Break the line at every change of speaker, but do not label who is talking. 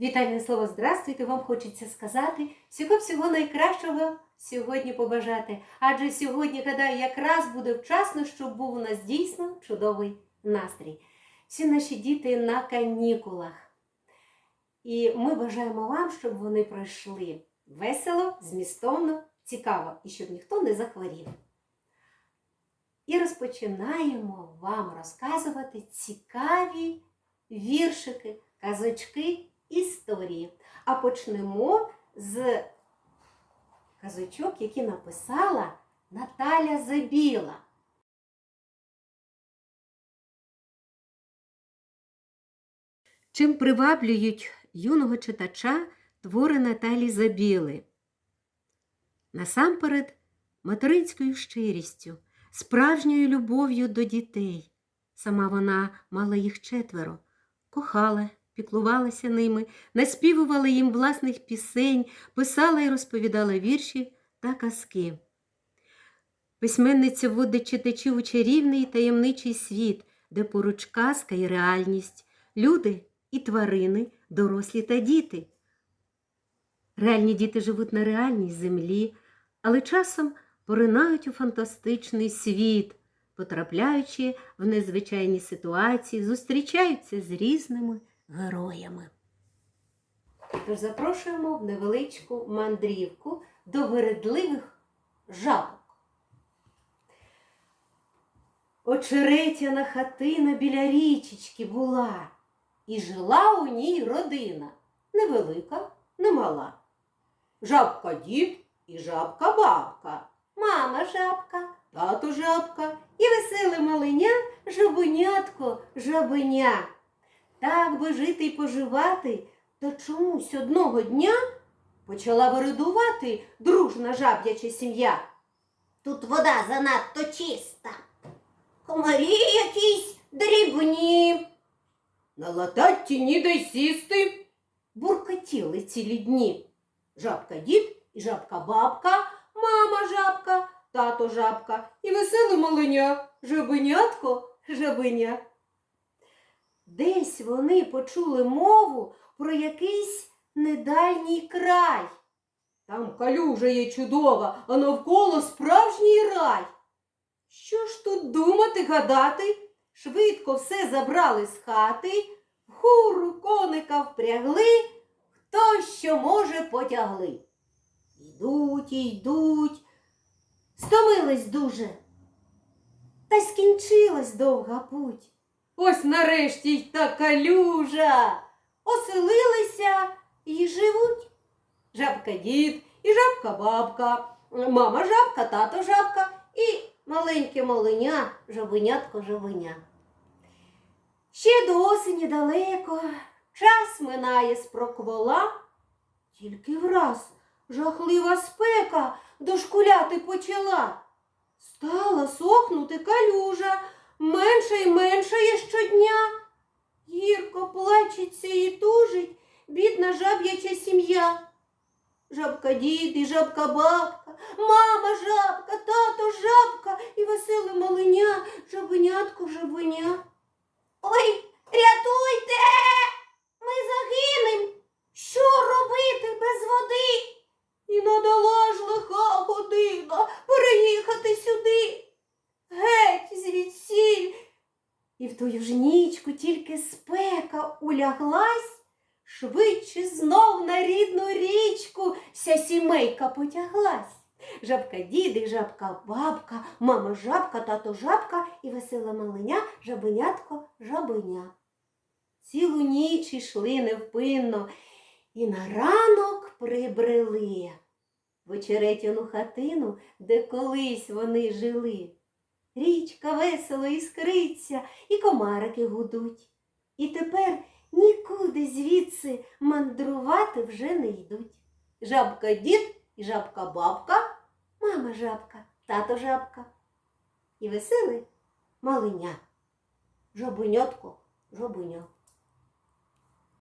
Вітальне слово «Здравствуйте» вам хочеться сказати. Всього-всього найкращого сьогодні побажати. Адже сьогодні, гадаю, якраз буде вчасно, щоб був у нас дійсно чудовий настрій. Всі наші діти на канікулах. І ми бажаємо вам, щоб вони пройшли весело, змістовно, цікаво і щоб ніхто не захворів. І розпочинаємо вам розказувати цікаві віршики, казочки, історії. А почнемо з казочок, які написала Наталя Забіла. Чим приваблюють юного читача твори Наталі Забіли? Насамперед, материнською щирістю, справжньою любов'ю до дітей. Сама вона мала їх четверо, кохала, піклувалася ними, наспівувала їм власних пісень, писала і розповідала вірші та казки. Письменниця вводить читачів у чарівний таємничий світ, де поруч казка і реальність, люди і тварини, дорослі та діти. Реальні діти живуть на реальній землі, але часом поринають у фантастичний світ, потрапляючи в незвичайні ситуації, зустрічаються з різними героями. Тож запрошуємо в невеличку мандрівку до вередливих жабок. Очеретяна хатина біля річечки була, і жила у ній родина невелика, не мала. Жабка дід і жабка бабка, мама жабка, тато жабка і веселе маленя жабенятко жабеня. Так би жити й поживати, то чомусь одного дня почала виридувати дружна жаб'яча сім'я.
Тут вода занадто чиста. Комарі якісь дрібні.
На лататті ніде й сісти. Буркотіли цілі дні. Жабка дід і жабка бабка, мама жабка, тато жабка і веселе маленя, жабенятко жабеня. Десь вони почули мову про якийсь недальній край. Там калюжа є чудова, а навколо справжній рай. Що ж тут думати, гадати? Швидко все забрали з хати, в хуру коника впрягли, хто що може потягли. Йдуть і йдуть, стомились дуже. Та скінчилась довга путь. Ось нарешті й та калюжа. Оселилися і живуть. Жабка дід і жабка бабка, мама жабка, тато жабка і маленьке маленя, жабенятко жабеня. Ще до осені далеко, час минає з проквола, тільки враз жахлива спека дошкуляти почала. Стала сохнути калюжа, менша й меншає щодня. Гірко плачеться і тужить бідна жаб'яча сім'я. Жабка дід і жабка бабка, мама жабка, тато жабка і веселе маленя, жабенятко жабеня.
Ой,
тую ж нічку тільки спека уляглась, швидше знов на рідну річку вся сімейка потяглась. Жабка діди, жабка бабка, мама жабка, тато жабка і весела маленя, жабенятко жабеня. Цілу ніч ішли невпинно і на ранок прибрели в очеретяну хатину, де колись вони жили. Річка весело іскриться, і комарики гудуть. І тепер нікуди звідси мандрувати вже не йдуть. Жабка дід і жабка бабка, мама жабка, тато жабка. І веселий маленя. Жабунятко, жабеня.